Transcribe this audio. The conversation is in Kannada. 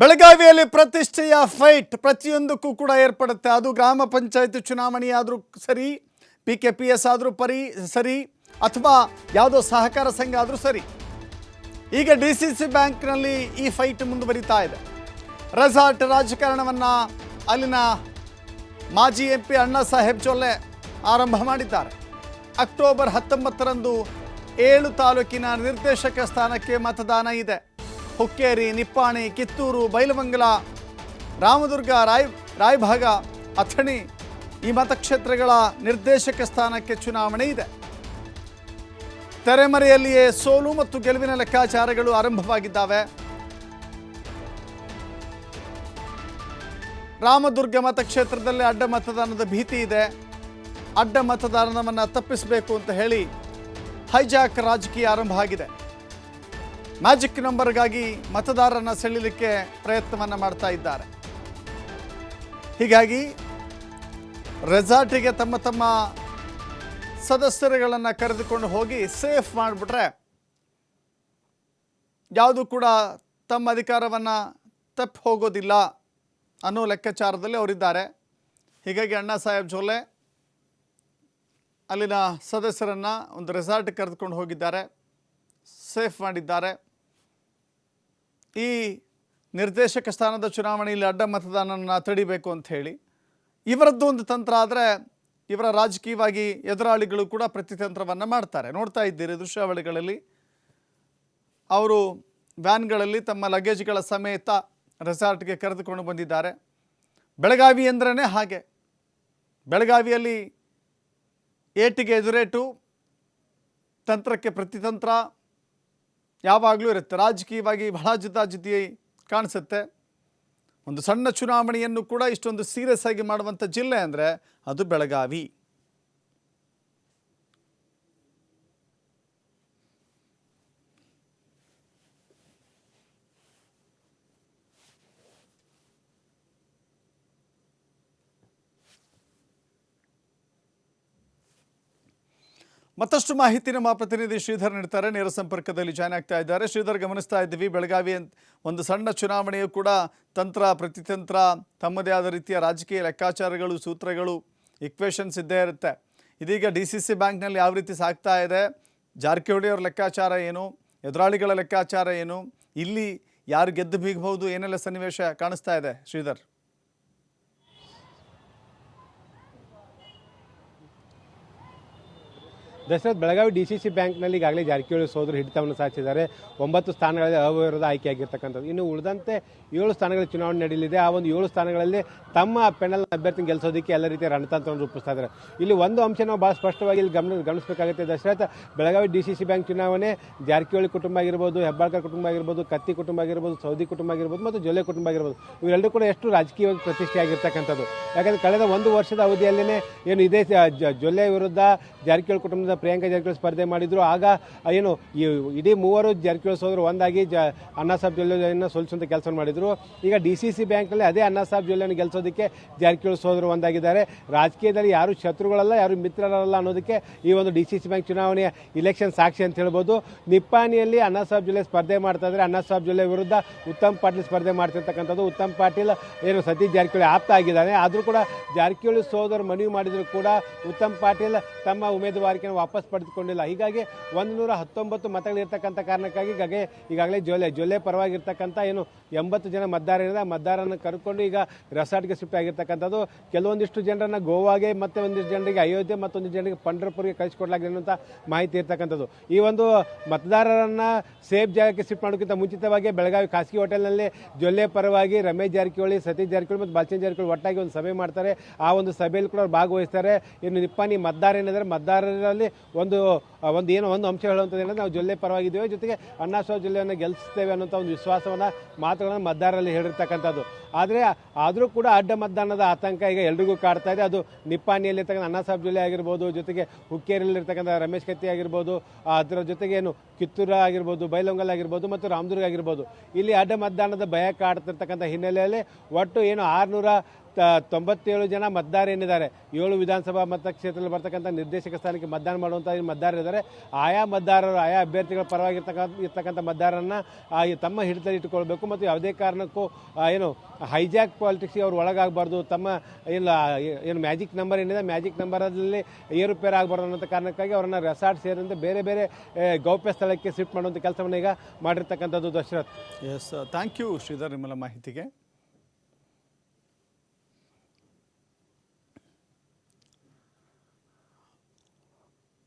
ಬೆಳಗಾವಿಯಲ್ಲಿ ಪ್ರತಿಷ್ಠೆಯ ಫೈಟ್ ಪ್ರತಿಯೊಂದಕ್ಕೂ ಕೂಡ ಏರ್ಪಡುತ್ತೆ. ಅದು ಗ್ರಾಮ ಪಂಚಾಯತ್ ಚುನಾವಣೆಯಾದರೂ ಸರಿ ಪಿ ಕೆ ಪಿ ಎಸ್ ಆದರೂ ಪರಿ, ಸರಿ, ಅಥವಾ ಯಾವುದೋ ಸಹಕಾರ ಸಂಘ ಆದರೂ ಸರಿ. ಈಗ ಡಿ ಸಿ ಸಿ ಬ್ಯಾಂಕ್ನಲ್ಲಿ ಈ ಫೈಟ್ ಮುಂದುವರಿತಾ ಇದೆ. ರೆಸಾರ್ಟ್ ರಾಜಕಾರಣವನ್ನು ಅಲ್ಲಿನ ಮಾಜಿ ಎಂ ಪಿ ಅಣ್ಣಾ ಸಾಹೇಬ್ ಚೊಲ್ಲೆ ಆರಂಭ ಮಾಡಿದ್ದಾರೆ. ಅಕ್ಟೋಬರ್ ಹತ್ತೊಂಬತ್ತರಂದು ಏಳು ತಾಲೂಕಿನ ನಿರ್ದೇಶಕ ಸ್ಥಾನಕ್ಕೆ ಮತದಾನ ಇದೆ. ಹುಕ್ಕೇರಿ, ನಿಪ್ಪಾಣಿ, ಕಿತ್ತೂರು, ಬೈಲಮಂಗಲ, ರಾಮದುರ್ಗ, ರಾಯ್, ರಾಯಭಾಗ, ಅಥಣಿ ಈ ಮತಕ್ಷೇತ್ರಗಳ ನಿರ್ದೇಶಕ ಸ್ಥಾನಕ್ಕೆ ಚುನಾವಣೆ ಇದೆ. ತೆರೆಮರೆಯಲ್ಲಿಯೇ ಸೋಲು ಮತ್ತು ಗೆಲುವಿನ ಲೆಕ್ಕಾಚಾರಗಳು ಆರಂಭವಾಗಿದ್ದಾವೆ. ರಾಮದುರ್ಗ ಮತಕ್ಷೇತ್ರದಲ್ಲಿ ಅಡ್ಡ ಮತದಾನದ ಭೀತಿ ಇದೆ. ಅಡ್ಡ ಮತದಾನವನ್ನು ತಪ್ಪಿಸಬೇಕು ಅಂತ ಹೇಳಿ ಹೈಜಾಕ್ ರಾಜಕೀಯ ಆರಂಭ ಆಗಿದೆ. ಮ್ಯಾಜಿಕ್ ನಂಬರ್ಗಾಗಿ ಮತದಾರರನ್ನ ಸೆಳೆಯಲಿಕ್ಕೆ ಪ್ರಯತ್ನವನ್ನು ಮಾಡ್ತಾ ಇದ್ದಾರೆ. ಹೀಗಾಗಿ ರೆಸಾರ್ಟಿಗೆ ತಮ್ಮ ತಮ್ಮ ಸದಸ್ಯರುಗಳನ್ನು ಕರೆದುಕೊಂಡು ಹೋಗಿ ಸೇಫ್ ಮಾಡಿಬಿಟ್ರೆ ಯಾವುದು ಕೂಡ ತಮ್ಮ ಅಧಿಕಾರವನ್ನು ತಪ್ಪು ಹೋಗೋದಿಲ್ಲ ಅನ್ನೋ ಲೆಕ್ಕಾಚಾರದಲ್ಲಿ ಅವರಿದ್ದಾರೆ. ಹೀಗಾಗಿ ಅಣ್ಣಾ ಸಾಹೇಬ್ ಜೋಲೆ ಅಲ್ಲಿನ ಸದಸ್ಯರನ್ನು ಒಂದು ರೆಸಾರ್ಟ್ ಕರೆದುಕೊಂಡು ಹೋಗಿದ್ದಾರೆ. ಸೇಫ್ ಮಾಡಿದ್ದಾರೆ. ಈ ನಿರ್ದೇಶಕ ಸ್ಥಾನದ ಚುನಾವಣೆಯಲ್ಲಿ ಅಡ್ಡ ಮತದಾನನ ತಡಿಬೇಕು ಅಂತ ಹೇಳಿ, ಇವರದ್ದು ಒಂದು ತಂತ್ರ ಆದರೆ ಇವರ ರಾಜಕೀಯವಾಗಿ ಎದುರಾಳಿಗಳು ಕೂಡ ಪ್ರತಿತಂತ್ರವನ್ನು ಮಾಡ್ತಾರೆ. ನೋಡ್ತಾ ಇದ್ದೀರಿ ದೃಶ್ಯಾವಳಿಗಳಲ್ಲಿ. ಅವರು ವ್ಯಾನ್ಗಳಲ್ಲಿ ತಮ್ಮ ಲಗೇಜ್ಗಳ ಸಮೇತ ರೆಸಾರ್ಟ್ಗೆ ಕರೆದುಕೊಂಡು ಬಂದಿದ್ದಾರೆ. ಬೆಳಗಾವಿ ಅಂದ್ರೇ ಹಾಗೆ. ಬೆಳಗಾವಿಯಲ್ಲಿ ಏಟಿಗೆ ಎದುರೇಟು, ತಂತ್ರಕ್ಕೆ ಪ್ರತಿತಂತ್ರ ಯಾವಾಗಲೂ ಇರುತ್ತೆ. ರಾಜಕೀಯವಾಗಿ ಬಹಳ ಜಿದ್ದಾಜಿದ್ದಿ ಕಾಣಿಸುತ್ತೆ. ಒಂದು ಸಣ್ಣ ಚುನಾವಣೆಯನ್ನು ಕೂಡ ಇಷ್ಟೊಂದು ಸೀರಿಯಸ್ ಆಗಿ ಮಾಡುವಂಥ ಜಿಲ್ಲೆ ಅಂದರೆ ಅದು ಬೆಳಗಾವಿ. ಮತ್ತಷ್ಟು ಮಾಹಿತಿ ನಮ್ಮ ಪ್ರತಿನಿಧಿ ಶ್ರೀಧರ್ ನೀಡ್ತಾರೆ. ನೇರ ಸಂಪರ್ಕದಲ್ಲಿ ಜಾಯ್ನ್ ಆಗ್ತಾ ಇದ್ದಾರೆ. ಶ್ರೀಧರ್, ಗಮನಿಸ್ತಾ ಇದ್ದೀವಿ, ಬೆಳಗಾವಿ ಒಂದು ಸಣ್ಣ ಚುನಾವಣೆಯು ಕೂಡ ತಂತ್ರ, ಪ್ರತಿತಂತ್ರ, ತಮ್ಮದೇ ಆದ ರೀತಿಯ ರಾಜಕೀಯ ಲೆಕ್ಕಾಚಾರಗಳು, ಸೂತ್ರಗಳು ಇಕ್ವೇಷನ್ಸ್ ಇದ್ದೇ ಇರುತ್ತೆ. ಇದೀಗ ಡಿ ಸಿ ಸಿ ಬ್ಯಾಂಕ್ನಲ್ಲಿ ಯಾವ ರೀತಿ ಸಾಗ್ತಾ ಇದೆ? ಜಾರಕಿಹೊಳಿ ಅವ್ರ ಲೆಕ್ಕಾಚಾರ ಏನು? ಎದುರಾಳಿಗಳ ಲೆಕ್ಕಾಚಾರ ಏನು? ಇಲ್ಲಿ ಯಾರು ಗೆದ್ದು ಬೀಗಬಹುದು? ಏನೆಲ್ಲ ಸನ್ನಿವೇಶ ಕಾಣಿಸ್ತಾ ಇದೆ? Shridhar. Dasharath Belagavi D C C ಬ್ಯಾಂಕ್ನಲ್ಲಿ ಈಗಾಗಲೇ ಜಾರಕಿಹೊಳಿ ಸೋದರು ಹಿಡಿತವನ್ನು ಸಾಧಿಸಿದ್ದಾರೆ. ಒಂಬತ್ತು ಸ್ಥಾನಗಳಲ್ಲಿ ಅವಿರೋಧ ಆಯ್ಕೆಯಾಗಿರ್ತಕ್ಕಂಥದ್ದು. ಇನ್ನು ಉಳಿದಂತೆ ಏಳು ಸ್ಥಾನಗಳ ಚುನಾವಣೆ ನಡೆಯಲಿದೆ. ಆ ಒಂದು ಏಳು ಸ್ಥಾನಗಳಲ್ಲಿ ತಮ್ಮ ಪೆನಲ್ ಅಭ್ಯರ್ಥಿ ಗೆಲ್ಲಿಸೋದಕ್ಕೆ ಎಲ್ಲ ರೀತಿಯ ರಣತಂತ್ರವನ್ನು ರೂಪಿಸ್ತಾ ಇದ್ದಾರೆ. ಇಲ್ಲಿ ಒಂದು ಅಂಶ ನಾವು ಭಾಳ ಸ್ಪಷ್ಟವಾಗಿ ಇಲ್ಲಿ ಗಮನ ಗಮನಿಸಬೇಕಾಗುತ್ತೆ. Dasharath Belagavi D C C bank ಚುನಾವಣೆ ಜಾರಕಿಹೊಳಿ ಕುಟುಂಬ ಆಗಿರ್ಬೋದು, ಹೆಬ್ಬಾಳ್ಕರ್ ಕುಟುಂಬ ಆಗಿರ್ಬೋದು, ಕತ್ತಿ ಕುಟುಂಬ ಆಗಿರ್ಬೋದು, ಸೌದಿ ಕುಟುಂಬ ಆಗಿರ್ಬೋದು ಮತ್ತು ಜೊಲೆ ಕುಟುಂಬ ಆಗಿರ್ಬೋದು. ಇವೆಲ್ಲರೂ ಕೂಡ ಎಷ್ಟು ರಾಜಕೀಯವಾಗಿ ಪ್ರತಿಷ್ಠೆ ಆಗಿರ್ತಕ್ಕಂಥದ್ದು ಯಾಕಂದರೆ ಕಳೆದ ಒಂದು ವರ್ಷದ ಅವಧಿಯಲ್ಲೇ ಏನು ಇದೇ ಜೊಲ್ಲೆ ವಿರುದ್ಧ ಜಾರಕಿಹೊಳಿ ಕುಟುಂಬದ ಪ್ರಿಯಾಂಕಾ ಜಾರಕಿಹೊಳಿ ಸ್ಪರ್ಧೆ ಮಾಡಿದ್ರು. ಆಗ ಏನು ಇಡೀ ಮೂವರು ಜಾರಕಿಹೊಳಿ ಸೋದರು ಒಂದಾಗಿ ಜ, ಅಣ್ಣಾ ಸಾಹೇಬ್ ಜೊಲ್ಲೆಯನ್ನು ಸೋಲಿಸುವಂಥ ಕೆಲಸ ಮಾಡಿದ್ರು. ಈಗ ಡಿ ಸಿ ಸಿ ಬ್ಯಾಂಕ್ನಲ್ಲಿ ಅದೇ ಅಣ್ಣಾ ಸಾಹೇಬ್ ಜೊಲ್ಲೆಯನ್ನು ಗೆಲ್ಸೋದಕ್ಕೆ ಜಾರಕಿಹೊಳಿ ಸೋದರು ಒಂದಾಗಿದ್ದಾರೆ. ರಾಜಕೀಯದಲ್ಲಿ ಯಾರು ಶತ್ರುಗಳಲ್ಲ, ಯಾರು ಮಿತ್ರರಲ್ಲ ಅನ್ನೋದಕ್ಕೆ ಈ ಒಂದು ಡಿ ಸಿ ಸಿ ಬ್ಯಾಂಕ್ ಚುನಾವಣೆಯ ಇಲೆಕ್ಷನ್ ಸಾಕ್ಷಿ ಅಂತ ಹೇಳ್ಬೋದು. ನಿಪ್ಪಾಣಿಯಲ್ಲಿ ಅಣ್ಣಾ ಸಾಹೇಬ್ ಜೊಲ್ಲೆ ಸ್ಪರ್ಧೆ ಮಾಡ್ತಾ ಇದ್ದಾರೆ. ಅಣ್ಣಾ ಸಾಹೇಬ್ ಜೊಲ್ಲೆ ವಿರುದ್ಧ ಉತ್ತಮ್ ಪಾಟೀಲ್ ಸ್ಪರ್ಧೆ ಮಾಡ್ತಿರ್ತಕ್ಕಂಥದ್ದು. ಉತ್ತಮ್ ಪಾಟೀಲ್, ಏನು, ಸತೀಶ್ ಜಾರಕಿಹೊಳಿ ಆಪ್ತ ಆಗಿದ್ದಾನೆ ಆದರೂ ಕೂಡ ಜಾರಕಿಹೊಳಿ ಸೋದರು ಮನವಿ ಮಾಡಿದರೂ ಕೂಡ ಉತ್ತಮ್ ಪಾಟೀಲ್ ತಮ್ಮ ಉಮೇದುವಾರಿಕೆಯನ್ನು ವಾಪಸ್ ಪಡೆದುಕೊಂಡಿಲ್ಲ. ಹೀಗಾಗಿ ಒಂದು ನೂರ ಹತ್ತೊಂಬತ್ತು ಮತಗಳಿರ್ತಕ್ಕಂಥ ಕಾರಣಕ್ಕಾಗಿ ಗಗೆ ಈಗಾಗಲೇ ಜೊಲೆ ಜೊಲೆ ಪರವಾಗಿರ್ತಕ್ಕಂಥ ಏನು ಎಂಬತ್ತು ಜನ ಮತದಾರರಿಂದ ಮತದಾರರನ್ನು ಕರ್ಕೊಂಡು ಈಗ ರೆಸಾರ್ಟ್ಗೆ ಶಿಫ್ಟ್ ಆಗಿರ್ತಕ್ಕಂಥದ್ದು. ಕೆಲವೊಂದಿಷ್ಟು ಜನರನ್ನು ಗೋವಾಗೆ ಮತ್ತೆ ಒಂದಿಷ್ಟು ಜನರಿಗೆ ಅಯೋಧ್ಯೆ ಮತ್ತೊಂದಿಷ್ಟು ಜನರಿಗೆ ಪಂಡರ್ಪುರ್ಗೆ ಕಳಿಸಿಕೊಡ್ಲಾಗಿದೆ ಅಂತ ಮಾಹಿತಿ ಇರ್ತಕ್ಕಂಥದ್ದು. ಈ ಒಂದು ಮತದಾರರನ್ನ ಸೇಫ್ ಜಾಗಕ್ಕೆ ಶಿಫ್ಟ್ ಮಾಡೋಕ್ಕಿಂತ ಮುಂಚಿತವಾಗಿ ಬೆಳಗಾವಿ ಖಾಸಗಿ ಹೋಟೆಲ್ನಲ್ಲಿ ಜೊಲ್ಲೆ ಪರವಾಗಿ ರಮೇಶ್ ಜಾರಕಿಹೊಳಿ, ಸತೀಶ್ ಜಾರಕಿಹೊಳಿ ಮತ್ತು ಬಾಲಚಂದ್ರ ಜಾರಕಿಹೊಳಿ ಒಟ್ಟಾಗಿ ಒಂದು ಸಭೆ ಮಾಡ್ತಾರೆ. ಆ ಒಂದು ಸಭೆಯಲ್ಲಿ ಕೂಡ ಅವ್ರು ಭಾಗವಹಿಸ್ತಾರೆ. ಇನ್ನು ನಿಪ್ಪಾಣಿ ಮತದಾರ ಏನಿದ್ದಾರೆ? ಮತದಾರರಲ್ಲಿ ಒಂದು ಒಂದು ಏನೋ ಒಂದು ಅಂಶ ಹೇಳುವಂಥದ್ದು ಏನಂದ್ರೆ ನಾವು ಜೊಲ್ಲೆ ಪರವಾಗಿದ್ದೇವೆ. ಜೊತೆಗೆ ಅಣ್ಣಾ ಜಿಲ್ಲೆಯನ್ನು ಜೊಲ್ಲೆಯನ್ನು ಗೆಲ್ಲಿಸ್ತೇವೆ ಅನ್ನೋಂಥ ಒಂದು ವಿಶ್ವಾಸವನ್ನು ಮಾತುಗಳನ್ನು ಮತದಾರರಲ್ಲಿ ಹೇಳಿರ್ತಕ್ಕಂಥದ್ದು. ಆದರೆ ಆದರೂ ಕೂಡ ಅಡ್ಡ ಮತದಾನದ ಆತಂಕ ಈಗ ಎಲ್ರಿಗೂ ಕಾಡ್ತಾ ಇದೆ. ಅದು ನಿಪ್ಪಾಣಿಯಲ್ಲಿರ್ತಕ್ಕಂಥ ಅಣ್ಣಾ ಸಾಹೇಬ್ ಜೊಲ್ಲೆ ಆಗಿರ್ಬೋದು ಜೊತೆಗೆ ಹುಕ್ಕೇರಿಯಲ್ಲಿರ್ತಕ್ಕಂಥ ರಮೇಶ್ ಕತ್ತಿ ಆಗಿರ್ಬೋದು ಅದರ ಜೊತೆಗೆ ಏನು ಕಿತ್ತೂರು ಆಗಿರ್ಬೋದು ಬೈಲೊಂಗಲ್ ಆಗಿರ್ಬೋದು ಮತ್ತು ರಾಮದುರ್ಗ ಆಗಿರ್ಬೋದು. ಇಲ್ಲಿ ಅಡ್ಡ ಮತದಾನದ ಭಯ ಕಾಡ್ತಿರ್ತಕ್ಕಂಥ ಹಿನ್ನೆಲೆಯಲ್ಲಿ ಒಟ್ಟು ಏನು ಆರುನೂರ ತ- ತೊಂಬತ್ತೇಳು ಜನ ಮತದಾರ ಏನಿದ್ದಾರೆ. ಏಳು ವಿಧಾನಸಭಾ ಮತಕ್ಷೇತ್ರದಲ್ಲಿ ಬರ್ತಕ್ಕಂಥ ನಿರ್ದೇಶಕ ಸ್ಥಾನಕ್ಕೆ ಮತದಾನ ಮಾಡುವಂಥ ಮತದಾರ ಇದ್ದಾರೆ. ಆಯಾ ಮತದಾರರು ಆಯಾ ಅಭ್ಯರ್ಥಿಗಳ ಪರವಾಗಿರ್ತಕ್ಕಂಥ ಇರ್ತಕ್ಕಂಥ ಮತದಾರರನ್ನ ಆ, ಈ ತಮ್ಮ ಹಿಡಿತದಲ್ಲಿ ಇಟ್ಟುಕೊಳ್ಬೇಕು ಮತ್ತು ಯಾವುದೇ ಕಾರಣಕ್ಕೂ ಏನು ಹೈಜಾಕ್ ಪಾಲಿಟಿಕ್ಸ್ಗೆ ಅವ್ರು ಒಳಗಾಗಬಾರ್ದು, ತಮ್ಮ ಇಲ್ಲ, ಏನು ಮ್ಯಾಜಿಕ್ ನಂಬರ್ ಏನಿದೆ, ಮ್ಯಾಜಿಕ್ ನಂಬರಲ್ಲಿ ಏರುಪೇರು ಆಗಬಾರ್ದು ಅನ್ನೋ ಕಾರಣಕ್ಕಾಗಿ ಅವರನ್ನು ರೆಸಾರ್ಟ್ ಸೇರಿದಂತೆ ಬೇರೆ ಬೇರೆ ಗೌಪ್ಯ ಸ್ಥಳಕ್ಕೆ ಶಿಫ್ಟ್ ಮಾಡುವಂಥ ಕೆಲಸವನ್ನು ಈಗ ಮಾಡಿರ್ತಕ್ಕಂಥದ್ದು Dasharath. Yes thank you Shridhar, ನಿಮ್ಮಲ್ಲ ಮಾಹಿತಿಗೆ.